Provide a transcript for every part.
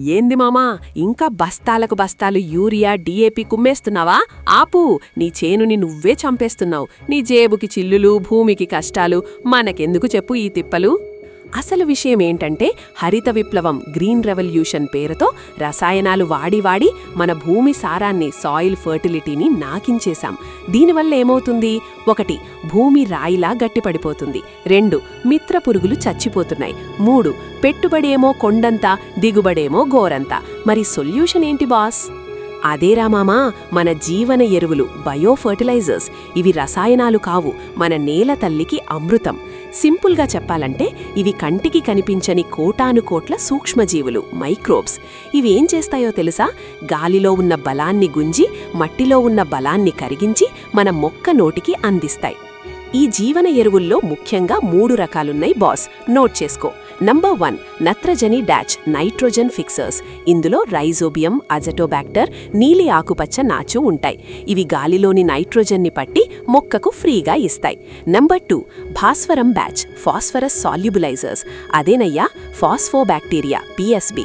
ఏంది మామా ఇంకా బస్తాలకు బస్తాలు యూరియా డిఏపి కుమ్మేస్తున్నావా? ఆపు నీ చేనుని నువ్వే చంపేస్తున్నావు. నీ జేబుకి చిల్లులు భూమికి కష్టాలు మనకెందుకు చెప్పు ఈ తిప్పలు? అసలు విషయం ఏంటంటే హరిత విప్లవం గ్రీన్ రెవల్యూషన్ పేరుతో రసాయనాలు వాడి వాడి మన భూమి సారాన్ని సాయిల్ ఫర్టిలిటీని నాకించేశాం. దీనివల్ల ఏమవుతుంది? ఒకటి భూమి రాయిలా గట్టిపడిపోతుంది. రెండు మిత్ర పురుగులు చచ్చిపోతున్నాయి. మూడు పెట్టుబడేమో కొండంతా దిగుబడేమో గోరంతా. మరి సొల్యూషన్ ఏంటి బాస్? అదేరా మామా మన జీవన ఎరువులు బయోఫర్టిలైజర్స్. ఇవి రసాయనాలు కావు మన నేల తల్లికి అమృతం. సింపుల్గా చెప్పాలంటే ఇవి కంటికి కనిపించని కోటాను కోట్ల సూక్ష్మజీవులు మైక్రోబ్స్. ఇవేం చేస్తాయో తెలుసా? గాలిలో ఉన్న బలాన్ని గుంజి మట్టిలో ఉన్న బలాన్ని కరిగించి మన మొక్క నోటికి అందిస్తాయి. ఈ జీవన ఎరువుల్లో ముఖ్యంగా మూడు రకాలున్నాయి బాస్. నోట్ చేసుకో. నంబర్ వన్ నత్రజని డాచ్ నైట్రోజన్ ఫిక్సర్స్. ఇందులో రైజోబియం అజటోబాక్టర్ నీలి ఆకుపచ్చ నాచు ఉంటాయి. ఇవి గాలిలోని నైట్రోజన్ని పట్టి మొక్కకు ఫ్రీగా ఇస్తాయి. నంబర్ టూ భాస్వరం బ్యాచ్ ఫాస్ఫరస్ సాల్యుబులైజర్స్. అదేనయ్యా ఫాస్ఫోబాక్టీరియా పిఎస్బి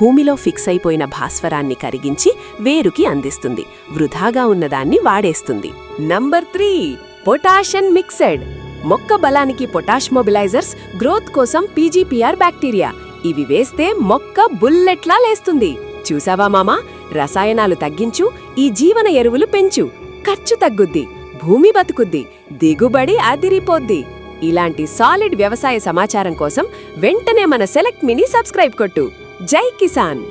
భూమిలో ఫిక్స్ అయిపోయిన భాస్వరాన్ని కరిగించి వేరుకి అందిస్తుంది. వృధాగా ఉన్నదాన్ని వాడేస్తుంది. నంబర్ త్రీ పొటాషన్ మిక్సెడ్. మొక్క బలానికి పొటాష్ మొబిలైజర్స్ గ్రోత్ కోసం పీజీపీఆర్ బ్యాక్టీరియా. ఇవి వేస్తే మొక్క బుల్లెట్లా లేస్తుంది. చూసావా మామా? రసాయనాలు తగ్గించు ఈ జీవన ఎరువులు పెంచు. ఖర్చు తగ్గుద్ది భూమి బతుకుద్ది దిగుబడి అదిరిపోద్ది. ఇలాంటి సాలిడ్ వ్యవసాయ సమాచారం కోసం వెంటనే మన సెలెక్ట్ మినీ సబ్స్క్రైబ్ కొట్టు. జై కిసాన్!